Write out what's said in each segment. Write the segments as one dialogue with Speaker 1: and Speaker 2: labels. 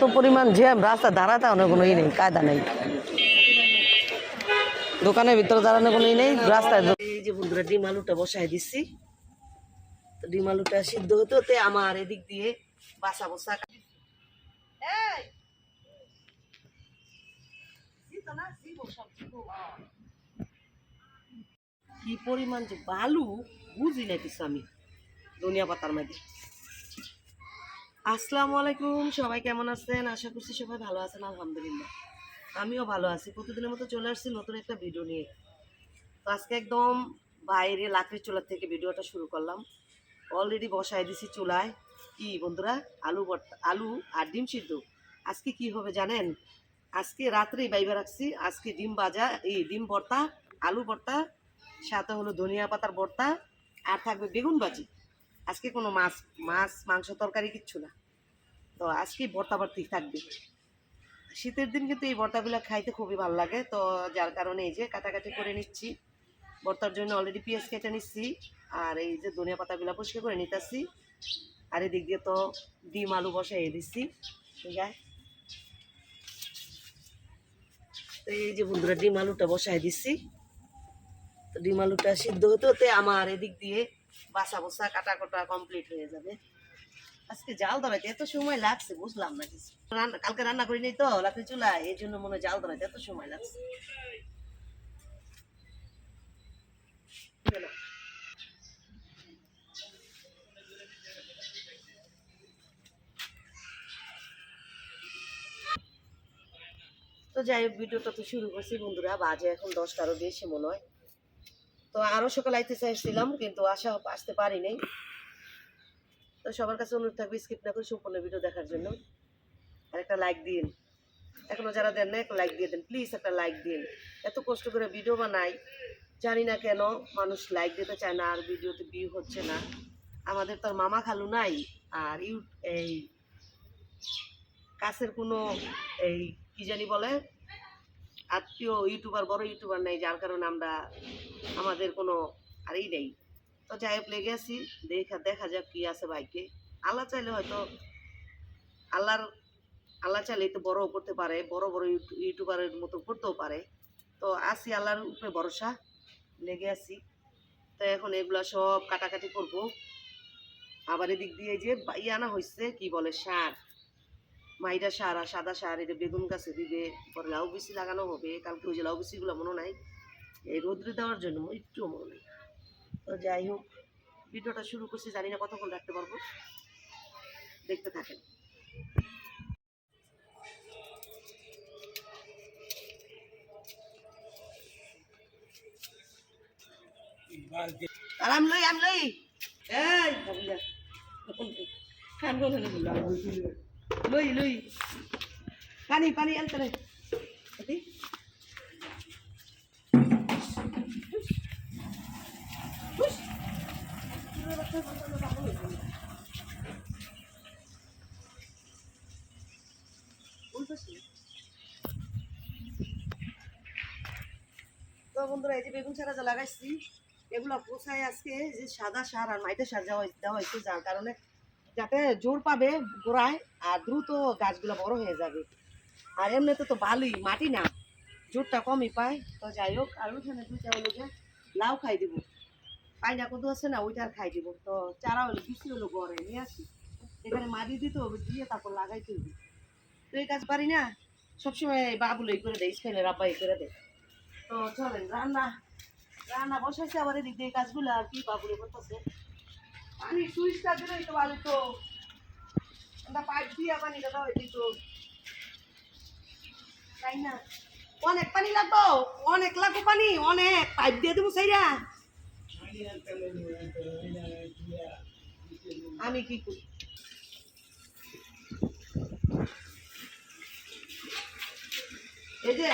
Speaker 1: এত পরিমাণ জ্যাম, রাস্তা দাঁড়াতে অনেক কোনো ই নেই, কায়দা নেই। দোকানের ভিতরে দাঁড়ানোর কোনো ই নেই, রাস্তায় এই যে বন্ধুরা, ডিম আলুটা বসাই দিচ্ছি তো ডিম আলুটা সিদ্ধ হতে হতে আমার এদিক দিয়ে বাসা বসা না। কি পরিমাণ যে বালু, বুঝি নাইতেছি আমি দুনিয়া পাতার মধ্যে। আসসালামু আলাইকুম, সবাই কেমন আছেন? আশা করছি সবাই ভালো আছেন, আলহামদুলিল্লাহ। আমিও ভালো আছি। প্রতিদিনের মতো চলে আসছি নতুন একটা ভিডিও নিয়ে। তো আজকে একদম বাইরে লাকড়ির চুলার থেকে ভিডিওটা শুরু করলাম। অলরেডি বসায় দিছি চুলায়। কি বন্ধুরা? আলু আলু আর ডিম সিদ্ধ। আজকে কি হবে জানেন? আজকে রাত্রেই বাইবে রাখছি। আজকে ডিম ভাজা, এই ডিম ভর্তা, আলু ভর্তা, সাথে হলো ধনিয়া পাতার ভর্তা, আর থাকবে বেগুন ভাজি। আজকে কোনো মাছ মাছ, মাংস, তরকারি কিচ্ছু না। তো আজকে ভর্তা ভর্তি থাকবে। শীতের দিন কিন্তু এই ভর্তাগুলো খাইতে খুবই ভালো লাগে। তো যার কারণে এই যে কাটাকাটি করে নিচ্ছি। ভর্তার জন্য অলরেডি পেঁয়াজ কেটে নিচ্ছি। আর এই যে ধনিয়া পাতাগুলো পরিষ্কার করে নিতেছি। আর এদিক দিয়ে তো ডিম, আলু বসাই দিচ্ছি। ঠিক আছে তো এই যে বন্ধুরা, ডিম, আলুটা বসাই দিচ্ছি। তো ডিম, আলুটা সিদ্ধ হতে হতে আমার এদিক দিয়ে বাসা বসা কাটা কাটা কমপ্লিট হয়ে যাবে। আজকে জাল ধরাইতে এত সময় লাগছে, বুঝলাম না রান্না, কালকে রান্না করি নাই তো লাকড়ি চুলা এই জন্য মনে জাল ধরাইতে এত সময় লাগছে। তো যাই হোক, ভিডিওটা তো শুরু করছি বন্ধুরা, বাজে এখন দশটারও বেশি মনে হয়। তো আরও সকাল আইতে চাইছিলাম, কিন্তু আশা আসতে পারি নাই তো সবার কাছে অনুরোধ থাকবে স্কিপ না করে সম্পূর্ণ ভিডিও দেখার জন্য। আর একটা লাইক দিন এখনও যারা দেন না, একটা লাইক দিয়ে দেন। প্লিজ একটা লাইক দিন এত কষ্ট করে ভিডিও বানাই। জানি না কেন মানুষ লাইক দিতে চায় না, আর ভিডিওতে ভিউ হচ্ছে না। আমাদের তো মামা খালু নাই, আর ইউ এই কাছের কোনো এই কি জানি বলে আত্মীয় ইউটিউবার, বড় ইউটিউবার নেই, যার কারণে আমরা আমাদের কোনো আরই নেই। তো যাই হোক, লেগে আছি। দেখা দেখা যাক কী আছে বাইকে আল্লাহ চাইলে হয়তো আল্লাহর, আল্লাহ চাইলে তো বড় করতে পারে, বড় বড় ইউটিউবারের মতো করতেও পারে। তো আসি আল্লাহর উপরে ভরসা। লেগে আছি। তো এখন এগুলা সব কাটাকাটি করব। আবার এদিক দিয়ে যে আনা হয়েছে কি বলে, সার। মাইরা সার আর সাদা সার এটা বেগুন গাছে দিবে পরে লাউ বিচি লাগানো হবে কালকে ওই যে লাউ বিচিগুলো মনে নাই। এই রোদ্রে দেওয়ার জন্য একটু মনে নেই। তো যাই হোক ভিডিওটা শুরু করছি জানি না কতক্ষণ রাখতে পারব। দেখতে থাকেন। আর আমি লই আমি লই। এই। খান লই পানি পানি, আনতে রে। তো বন্ধুরা, এই যে বেগুন ছাড়া যা লাগাইছি, এগুলো পোষায় আজকে যে সাদা সার আর মাইটা সার দেওয়া দেওয়া হয়েছে যার কারণে যাতে জোর পাবে গোড়ায় আর দ্রুত গাছগুলো বড় হয়ে যাবে। আর এমনিতে তো বালুই মাটি না। জোরটা কমই পায়। তো যাই হোক, আর ওখানে দুইটা হলো যে লাউ খাই দিব। পাইনা কদু আছে না, ওইটা খাই দিব। তো চারা হলো বিচি হলো গড়ে নিয়ে আসি। এখানে মাটি দিতে হবে, দিয়ে তারপর লাগাইতে হবে তো এই কাজ পারি না। সবসময় বাবুল এই করে দেয়, স্পেনের আব্বা এই করে দেয়। তো চলেন, রান্না রান্না বসাইছে আবার এদিক দিয়ে কাজগুলো আর কি বাবুলে করতেছে। পানি সুইচটা দিলেই তো ভালো তো। আমরা পাইপ দিয়ে পানিটা দাও দিত তাই না? অনেক পানি লাগবো, অনেক লাগবো পানি, অনেক পাইপ দিয়ে দেবো সেইরা। আমি কি করি? এই যে?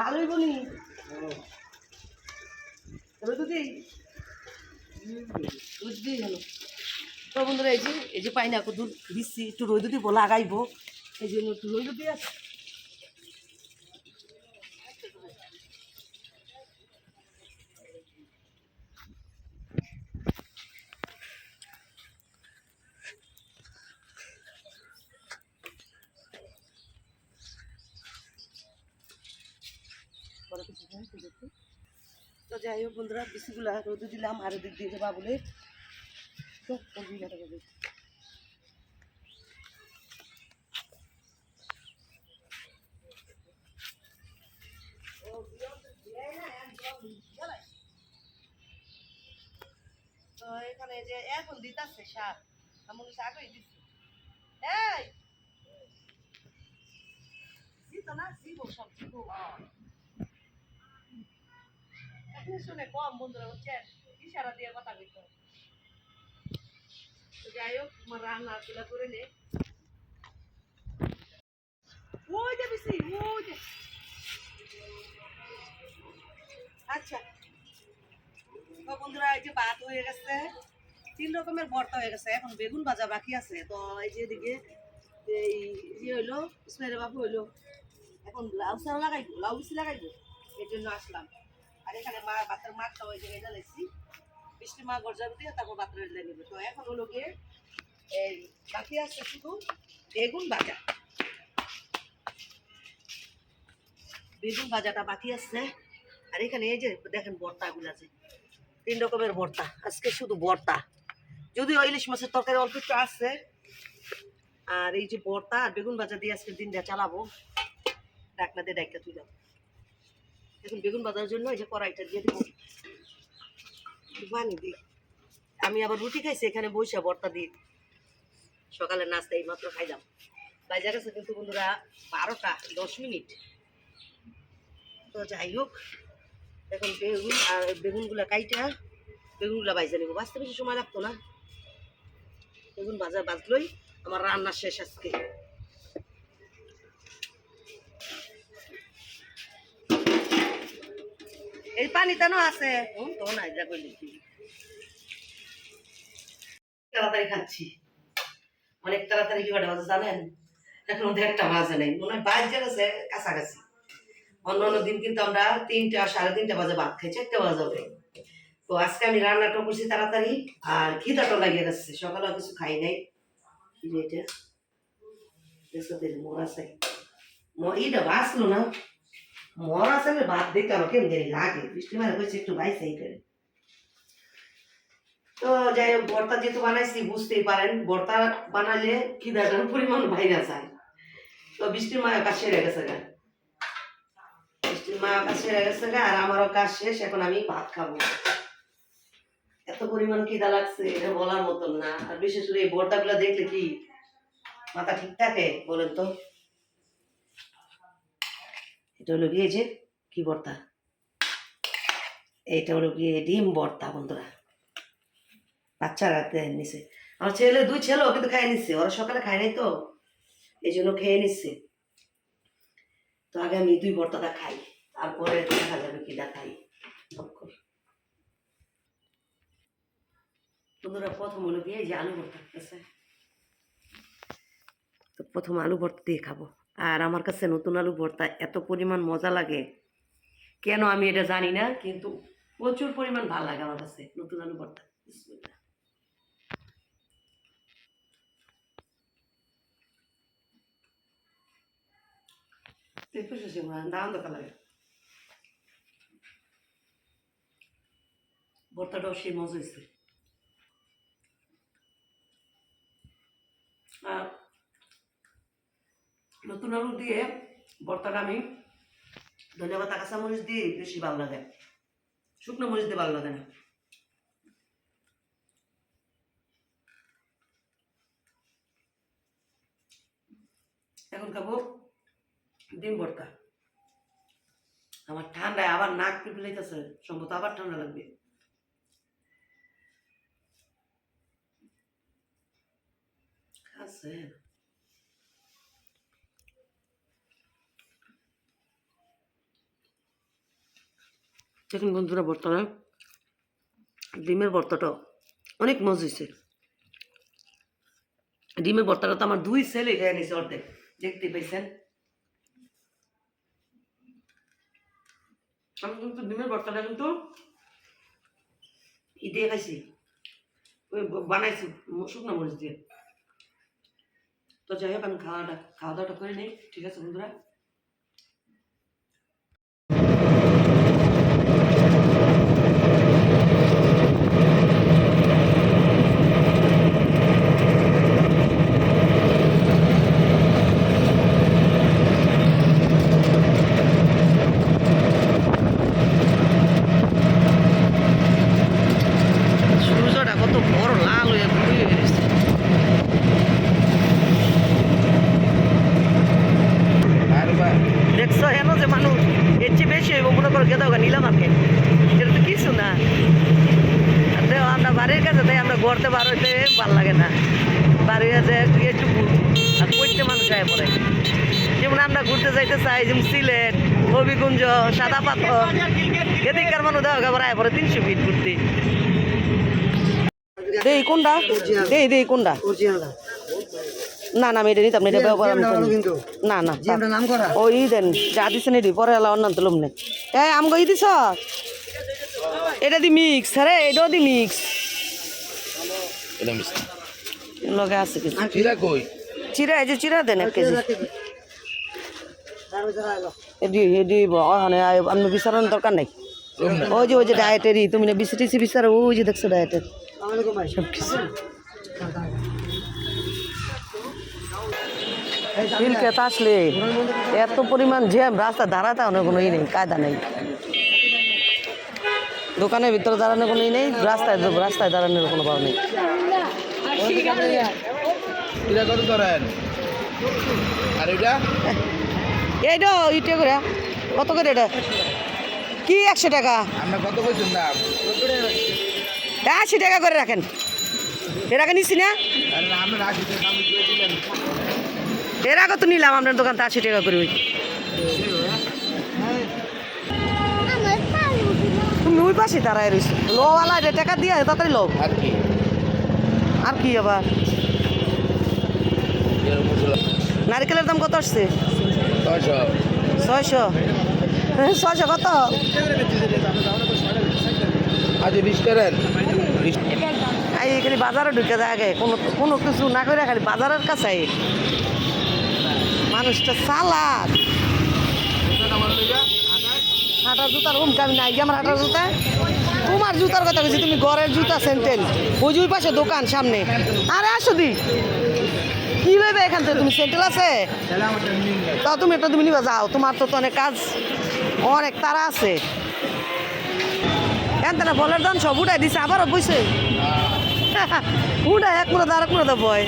Speaker 1: ভালোই বলি। দিয়ে তো বন্ধুরা, এই যে এই যে পাইনা দূর দিচ্ছি, একটু রোদ দিব, লাগাইবো। এই জন্য একটু রোদ দিয়ে আছে তো যাই হোক বন্ধুরা বিসিগুলা রোদে দিলাম, আর দিক দিয়ে দেবা বলে তো এখানে যে এখন দিতাছে শাক এমন শাকই দিচ্ছে এই! দিত না, দিব সব, দিব। শুনে কম বন্ধুরা হচ্ছেন ইশারা দিয়ে কথা কইতে হয়। যাই হোক আমার রান্না করে নে। ওই যে যে। আচ্ছা। হয়ে গেছে, তিন রকমের ভর্তা হয়ে গেছে, এখন বেগুন ভাজা বাকি আছে। তো এই যে এদিকে এই ইয়ে হইল ইসমাইল বাবু হইল। এখন লাউ লাগাইবো, লাউ বেশি লাগাইবো এই জন্য আসলাম। আর এখানে মা ভাতের মাঠটা ওই জায়গায় জ্বালাইছি। বৃষ্টি মা গরজাবে দিয়ে তারপর ভাতের জ্বালিয়ে নেবে। তো এখন হলো গিয়ে এই বাকি আছে শুধু বেগুন ভাজা। বেগুন ভাজাটা বাকি আছে। আর এখানে এই যে দেখেন ভর্তাগুলো আছে। তিন রকমের ভর্তা। আজকে শুধু ভর্তা। যদিও ইলিশ মাছের তরকারি অল্প একটু আছে। আর এই যে ভর্তা আর বেগুন ভাজা দিয়ে আজকে দিনটা চালাবো। ডাকনা দিয়ে ডাইকা তুই যাও এখন বেগুন ভাজার জন্য এই যে কড়াইটা দিয়ে দিব। বানি দিই। আমি আবার রুটি খাইছি, এখানে বসে ভর্তা দিই সকালে নাস্তা এই মাত্র খাইলাম। বাজার গেছে কিন্তু বন্ধুরা বারোটা দশ মিনিট। তো যাই হোক, এখন বেগুন আর বেগুনগুলা কাইটা, বেগুনগুলা বাইজা নিব। বাঁচতে বেশি সময় লাগতো না। বেগুন ভাজা বাজলোই, আমার রান্না শেষ আজকে। এই পানিটা না আছে। হুম, তো নাই যা কইলি তাড়াতাড়ি খাচ্ছি। অনেক তাড়াতাড়ি কি বাজে জানেন? এখন ওদের একটা বাজে নেই। মনে হয় বাইরে গেছে কাছাকাছি। অন্য অন্য দিন কিন্তু আমরা তিনটা সাড়ে তিনটা বাজে ভাত খাই চারটে বাজে হবে তো আজকে আমি রান্নাটা করছি তাড়াতাড়ি আর খিদাটা লাগিয়ে গেছে সকালে কিছু খাই নাই। কি এটা। দেখছ আছে এইটা বাঁচলো না। মর আমি ভাত দেখতে আমার কেমন লাগে। বৃষ্টি মানে হয়েছে একটু বাইসে এই করে তো যাই হোক, ভর্তা যেহেতু বানাইছি, বুঝতেই পারেন, ভর্তা বানালে খিদাটার পরিমাণ বাইরে যায়। তো বৃষ্টির মায়ের কাছে সেরে গেছে গা। বৃষ্টির মায়ের কাছে সেরে গেছে গা, আর আমারও কাজ শেষ, এখন আমি ভাত খাব। এত পরিমাণ খিদা লাগছে, এটা বলার মতন না। আর বিশেষ করে এই ভর্তাগুলো দেখলে কি মাথা ঠিক থাকে, বলেন তো? এটা হলো গিয়ে যে কি ভর্তা এইটা হলো গিয়ে ডিম ভর্তা বন্ধুরা। বাচ্চারা নিছে। আমার ছেলে, দুই ছেলেও কিন্তু খাই নিচ্ছে ওরা সকালে খায় নাই তো। এই জন্য খেয়ে নিচ্ছে তো আগে আমি দুই ভর্তাটা খাই। তারপরে দেখা যাবে কিটা খাই। তখন। বন্ধুরা, প্রথম হলো গিয়ে যে আলু ভর্তা তো প্রথম আলু ভর্তা দিয়ে খাব। আর আমার কাছে নতুন আলু ভর্তা এত পরিমাণ মজা লাগে। কেন আমি এটা জানি না, কিন্তু প্রচুর পরিমাণ ভালো লাগে আমার কাছে নতুন আলু ভর্তা। লাগে। ভর্তাটাও সেই মজা হয়েছে আর নতুন আলু দিয়ে ভর্তাটা আমি ধন্যবাদ কাঁচা মরিচ দিয়ে বেশি ভালো লাগে। শুকনো মরিচ দিয়ে ভালো লাগে না। এখন খাব ডিম ভর্তা। আমার ঠান্ডায় আবার নাক পিপলাইতেছে সম্ভবত আবার ঠান্ডা লাগবে। আছে দেখুন বন্ধুরা ভর্তাটা ডিমের ভর্তাটা অনেক মজা হয়েছে ডিমের ভর্তাটা তো আমার দুই ছেলে খেয়ে নিছে অর্ধেক, দেখতে পেয়েছেন আমি কিন্তু ডিমের ভর্তাটা কিন্তু দিয়ে খাইছি বানাইছি শুকনো মরিচ দিয়ে। তো যাই হোক, আমি খাওয়াটা খাওয়া দাওয়াটা করে নিই, ঠিক আছে বন্ধুরা কেন যে মানুষ এর চেয়ে বেশি হইব মনে করো গেদাও নিলাম আমাকে এটা তো কিছু না আর দেখো, আমরা বাড়ির কাছে তাই আমরা গড়তে বার হইতে ভালো লাগে না বাড়ির কাছে একটু একটু আর পড়তে মানুষ গায়ে পড়ে যেমন আমরা যেমন সিলেট হবিকুঞ্জ সাদা পাথর। এদিককার মানুষ দেওয়া গাবার আয় পরে তিনশো ফিট ঘুরতে। দেই কোনটা? দেই দেই কোনটা? না না আমি এটা নিতাম না এটা ব্যবহার না। না
Speaker 2: করা
Speaker 1: ওই দেন যা দিছেন এটি পরে এলা অন্য তুলুম নে এ আমগো ই দিছ? এটা দি মিক্স আরে এটাও দি মিক্স লগে আছে কিছু
Speaker 3: চিরা কই?
Speaker 1: চিরা এই যে চিরা দেন এক কেজি। এডি এডি ওখানে আমি বিচারার দরকার নাই। ওই যে ওই যে ডায়েটেরই তুমি না বিসি টিসি বিচারো ওই যে দেখছ ডায়েটের সব কিছু। হিলকেত আসলে এত পরিমাণ জ্যাম রাস্তা দাঁড়াতে অনেক কোনো ই নেই কায়দা নেই। দোকানের ভিতরে দাঁড়ানোর কোনো ই নেই রাস্তায় রাস্তায় দাঁড়ানোর কোনো ভাব নেই।
Speaker 3: ধরেন আর এটা?
Speaker 1: এইটা ইটে করে। কত করে এটা? কি একশো টাকা? আশি টাকা করে রাখেন। এর আগে নিছি না? এর আগে তো নিলাম আপনার দোকান তো আশি টাকা করে ওই। তুমি ওই পাশে তারাই রয়েছো। লোওয়ালা এটা টাকা দিয়ে তাড়াতাড়ি লো
Speaker 3: আর কি?
Speaker 1: আর কি আবার? নারকেলের দাম কত আসছে?
Speaker 3: ছয়শো।
Speaker 1: ছয়শো? কত?
Speaker 3: আজ বিশ বিশ
Speaker 1: এই খালি বাজারে ঢুকে আগে। কোনো কোনো কিছু না করে খালি বাজারের কাছে মানুষটা সালাদ হাঁটার জুতার রুম কামি নাই আমার হাঁটার জুতা। তোমার জুতার কথা বলছি তুমি ঘরের জুতা সেন্টেল ওই যে ওই পাশে দোকান সামনে। আরে আসো দি। কি ভেবে এখান থেকে তুমি সেন্টেল আছে? তা তুমি একটা তুমি নিবা, যাও। তোমার তো অনেক কাজ, অনেক তারা আছে। এন না বলের দাম সব উঠাই দিছে, আবারও বইছে। উঠাই, এক মুড়া আর এক মুড়া বয়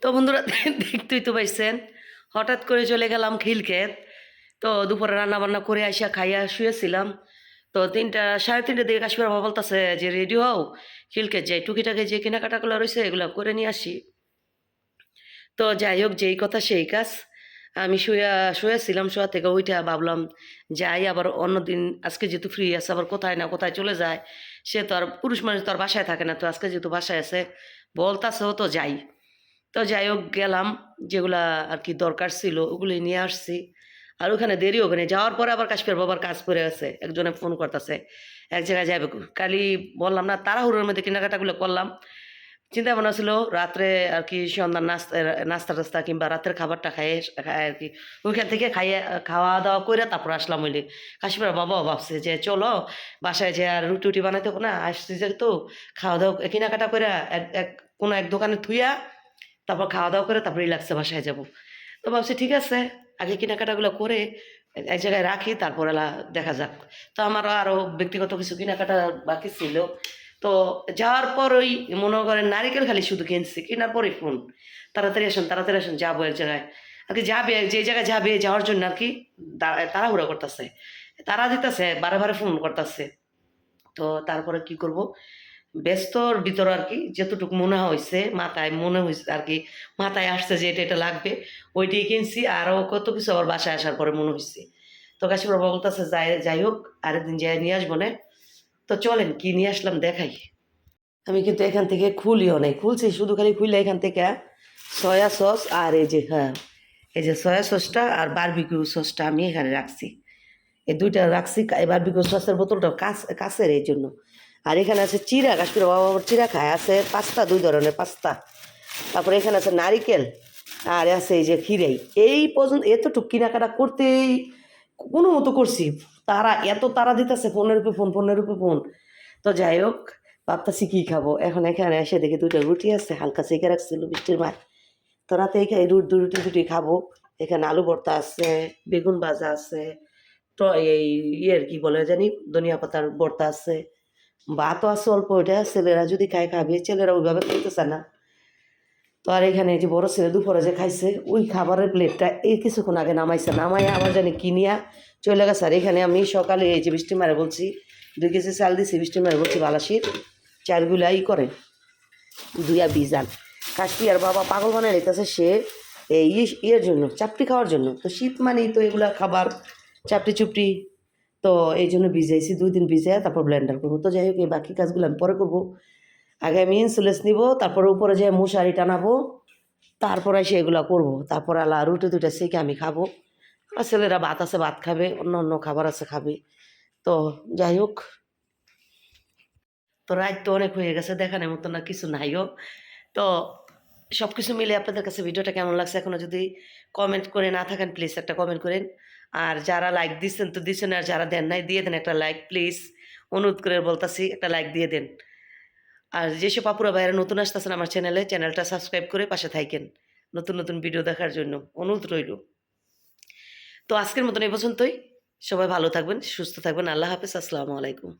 Speaker 1: তো বন্ধুরা, দেখতেই তো পাইছেন, হঠাৎ করে চলে গেলাম খিলক্ষেত। তো দুপুরে রান্না বান্না করে আসিয়া খাইয়া শুয়েছিলাম। তো তিনটা, সাড়ে তিনটা দিকে কাশ্মীর বাবা বলতেছে যে, রেডি হও খিলক্ষেত যাই টুকিটাকে যে কেনাকাটাগুলো রয়েছে এগুলো করে নিয়ে আসি। তো যাই হোক, যেই কথা সেই কাজ। আমি শুয়ে শুয়েছিলাম শোয়া থেকে ওইটা ভাবলাম, যাই আবার অন্যদিন, আজকে যেহেতু ফ্রি আছে, আবার কোথায় না কোথায় চলে যায়, সে তো আর পুরুষ মানুষ তো আর বাসায় থাকে না, তো আজকে যেহেতু বাসায় আছে বলতাছেও তো যাই। তো যাই হোক, গেলাম, যেগুলা আর কি দরকার ছিল ওগুলি নিয়ে আসছি। আর ওখানে দেরি ওখানে যাওয়ার পরে আবার কাশ্মীর বাবার কাজ করে আছে। একজনে ফোন করতেছে। এক জায়গায় যাবে কালি বললাম, না, তাড়াহুড়োর মধ্যে কেনাকাটাগুলো করলাম। চিন্তা ভাবনা ছিল, রাত্রে আর কি সন্ধ্যার নাস্তা নাস্তা টাস্তা কিংবা রাতের খাবারটা খাইয়ে খাই আর কি। ওইখান থেকে খাইয়ে খাওয়া দাওয়া করে তারপর আসলাম হইলে কাশ্মীর বাবাও ভাবছে যে, চলো, বাসায় যে আর রুটি উটি বানাইতে না, আসছি যেহেতু খাওয়া দাওয়া কেনাকাটা করে এক এক কোনো এক দোকানে থুইয়া, তারপর খাওয়া দাওয়া করে তারপর রিল্যাক্সে বাসায় যাব। তো ভাবছি, ঠিক আছে। আগে কেনাকাটাগুলো করে এক- জায়গায় রাখি, তারপর এলা দেখা যাক। তো আমারও আরও ব্যক্তিগত কিছু কেনাকাটা বাকি ছিল। তো যাওয়ার পর ওই মনে করেন নারিকেল খালি শুধু কিনছি, কেনার পরে ফোন তাড়াতাড়ি আসুন তাড়াতাড়ি আসুন, যাব এক জায়গায়। আর কি যাবে, যে জায়গায় যাবে যাওয়ার জন্য আর কি তাড়াহুড়া করতেছে। তারা দিতেছে, বারে বারে ফোন করতেছে। তো তারপরে কি করব? ব্যস্তর ভিতর আর কি যতটুকু মনে হয়েছে মাথায় মনে হয়েছে আর কি মাথায় আসছে যে এটা এটা লাগবে ওইটাই কিনছি, আরও কত কিছু আবার বাসায় আসার পরে মনে হয়েছে তো কাশি বাবা বলতেছে, যাই যাই হোক, আরেকদিন যাই নিয়ে আসব না। তো চলেন, কি নিয়ে আসলাম দেখাই। আমি কিন্তু এখান থেকে খুলিও নাই, খুলছি, শুধু খালি খুলে এখান থেকে সয়া সস আর এই যে হ্যাঁ এই যে সয়া সসটা আর বারবিকিউ সসটা আমি এখানে রাখছি। এই দুইটা রাখছি, এই বারবিকিউ সসের বোতলটা কাছ, কাছের এই জন্য। আর এখানে আছে চিরা কাশ্মীর বাবা আবার চিরা খায়। আছে পাস্তা, দুই ধরনের পাস্তা। তারপরে এখানে আছে নারিকেল, আর আছে এই যে খিরাই এই পর্যন্ত এতটুকু কেনাকাটা করতেই কোনো মতো করছি। তারা এত তারা দিতেছে ফোনের উপরে ফোন ফোনের উপরে ফোন। তো যাই হোক, ভাবতেছি কী খাব? এখন এখানে এসে দেখি দুটো রুটি আছে, হালকা সেঁকে রাখছিল বৃষ্টির মাঠ তো রাতে এখানে দু রুটি রুটি খাব। এখানে আলু ভর্তা আছে, বেগুন ভাজা আছে তো এই ইয়ের কি বলে জানি, ধনিয়া পাতার ভর্তা আছে। ভাতও আছে অল্প ওইটা ছেলেরা যদি খায় খাবে, ছেলেরা ওইভাবে খাইতেছে না। তো আর এখানে যে বড় ছেলে দুপুরে যে খাইছে, ওই খাবারের প্লেটটা এই কিছুক্ষণ আগে নামাইছে নামাই আবার জানি কিনিয়া চলে গেছে। আর এখানে আমি সকালে এই যে বৃষ্টি মারে বলছি, দুই কেজি চাল দিছি, বৃষ্টি মারে বলছি বালাসির চালগুলা ই করে, দুইয়া বিজান। কাশটি আর বাবা পাগল বানায় রেখেছে সে এই ইয়ের জন্য, চাপটি খাওয়ার জন্য। তো শীত মানেই তো এগুলা খাবার, চাপটি চুপটি তো এই জন্য ভিজাইছি দুই দিন ভিজাই তারপর ব্লেন্ডার করব। তো যাই হোক, এই বাকি কাজগুলো আমি পরে করব। আগে আমি ইনসুলেন্স নিব, তারপরে উপরে যে মশারি টানাবো, তারপরে এসে এগুলো করব। তারপর আলা রুটি দুটা সেকে আমি খাব। আর ছেলেরা ভাত আছে, ভাত খাবে, অন্য অন্য খাবার আছে, খাবে। তো যাই হোক, তো রাত তো অনেক হয়ে গেছে, দেখানোর মতো না, কিছু নাইও তো সব কিছু মিলে আপনাদের কাছে ভিডিওটা কেমন লাগছে? এখনও যদি কমেন্ট করে না থাকেন প্লিজ একটা কমেন্ট করেন। আর যারা লাইক দিচ্ছেন তো দিচ্ছেন আর যারা দেন নাই, দিয়ে দেন একটা লাইক প্লিজ অনুরোধ করে বলতাছি, একটা লাইক দিয়ে দেন। আর যেসব আপুরা ভাইয়েরা নতুন আসতেছেন আমার চ্যানেলে চ্যানেলটা সাবস্ক্রাইব করে পাশে থাকেন নতুন নতুন ভিডিও দেখার জন্য অনুরোধ রইল। তো আজকের মতন এই পর্যন্তই। সবাই ভালো থাকবেন, সুস্থ থাকবেন। আল্লাহ হাফেজ, আসসালামু আলাইকুম।